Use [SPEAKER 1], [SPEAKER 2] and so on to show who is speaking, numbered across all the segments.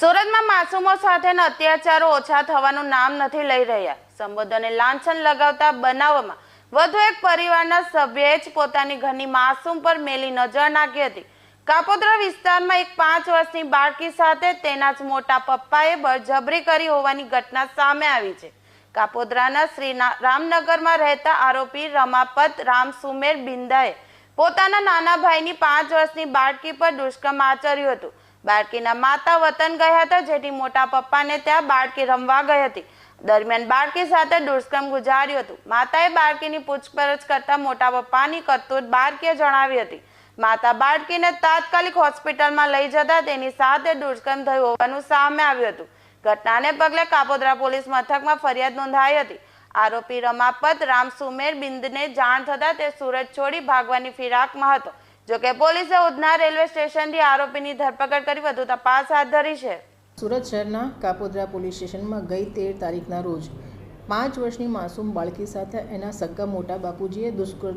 [SPEAKER 1] સુરતમાં માસૂમો સાથેના અત્યાચારો ઓછા થવાનું નામ નથી લઈ રહ્યા. સંબોધને લાંછન લગાવતા બનાવમાં વધુ એક પરિવારના સભ્યએ જ પોતાની ઘરની માસૂમ પર મેલી નજર નાખી હતી. કાપોદ્રા વિસ્તારમાં એક પાંચ વર્ષની બાળકી સાથે તેના જ મોટા પપ્પાએ બળજબરી કરી હોવાની ઘટના સામે આવી છે. કાપોદ્રાના શ્રી રામનગરમાં રહેતા આરોપી રમાપત રામ સુમેર બિંદાએ પોતાના નાના ભાઈની પાંચ વર્ષની બાળકી પર દુષ્કર્મ આચર્યું હતું. બાળકીના માતા વતન ગયા હતા, જેથી મોટા પપ્પાને ત્યાં બાળકી રમવા ગઈ હતી. દરમિયાન બાળકી સાથે દુષ્કર્મ ગુજાર્યું હતું. માતાએ બાળકીની પૂછપરછ કરતા મોટા પપ્પાની કરતૂત બાળકીએ જણાવી હતી. માતા બાળકીને તાત્કાલિક હોસ્પિટલમાં લઈ જતા તેની સાથે દુષ્કર્મ થયું હોવાનું સામે આવ્યું હતું. ઘટનાને પગલે કાપોદ્રા પોલીસ મથકમાં ફરિયાદ નોંધાઈ હતી. આરોપી રમાપત, રામ સુમેર બિંદને જાણ થતા તે સુરત છોડી ભાગવાની ફિરાકમાં હતો. જોકે પોલીસે ઉધના રેલવે સ્ટેશનથી આરોપીની ધરપકડ કરી વધુ તપાસ હાથ ધરી છે.
[SPEAKER 2] સુરત શહેરના કાપોદ્રા પોલીસ સ્ટેશનમાં ગઈ તેર તારીખના રોજ પાંચ વર્ષની માસૂમ બાળકી સાથે એના સગા મોટા બાપુજીએ દુષ્કર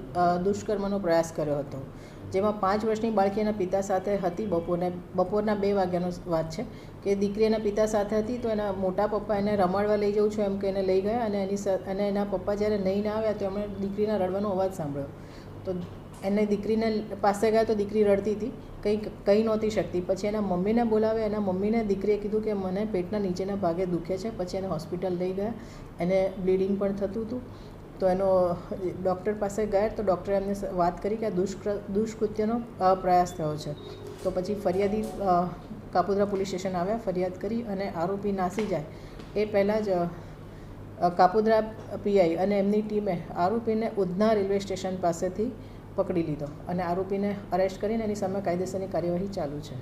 [SPEAKER 2] દુષ્કર્મનો પ્રયાસ કર્યો હતો, જેમાં પાંચ વર્ષની બાળકી એના પિતા સાથે હતી. બપોરને, બપોરના બે વાગ્યાનો વાત છે કે દીકરી એના પિતા સાથે હતી તો એના મોટા પપ્પા એને રમાડવા લઈ જવું છું એમ કે એને લઈ ગયા અને એની અને એના પપ્પા જ્યારે નહીં ના આવ્યા તો એમણે દીકરીના રડવાનો અવાજ સાંભળ્યો. તો એને દીકરીને પાસે ગયા તો દીકરી રડતી હતી. કંઈ કહી નહોતી શકતી. પછી એના મમ્મીને બોલાવે એના મમ્મીને દીકરીએ કીધું કે મને પેટના નીચેના ભાગે દુખે છે. પછી એને હોસ્પિટલ લઈ ગયા. એને બ્લીડિંગ પણ થતું હતું. તો એનો ડૉક્ટર પાસે ગયા તો ડૉક્ટરે એમને વાત કરી કે આ દુષ્કૃ, દુષ્કૃત્યનો પ્રયાસ થયો છે. તો પછી ફરિયાદી કાપોદ્રા પોલીસ સ્ટેશન આવ્યા, ફરિયાદ કરી અને આરોપી નાસી જાય. એ પહેલાં જ કાપોદ્રા પીઆઈ અને એમની ટીમે આરોપીને ઉધના રેલવે સ્ટેશન પાસેથી પકડી લીધો અને આરોપીને અરેસ્ટ કરીને એની સામે કાયદેસરની કાર્યવાહી ચાલુ છે.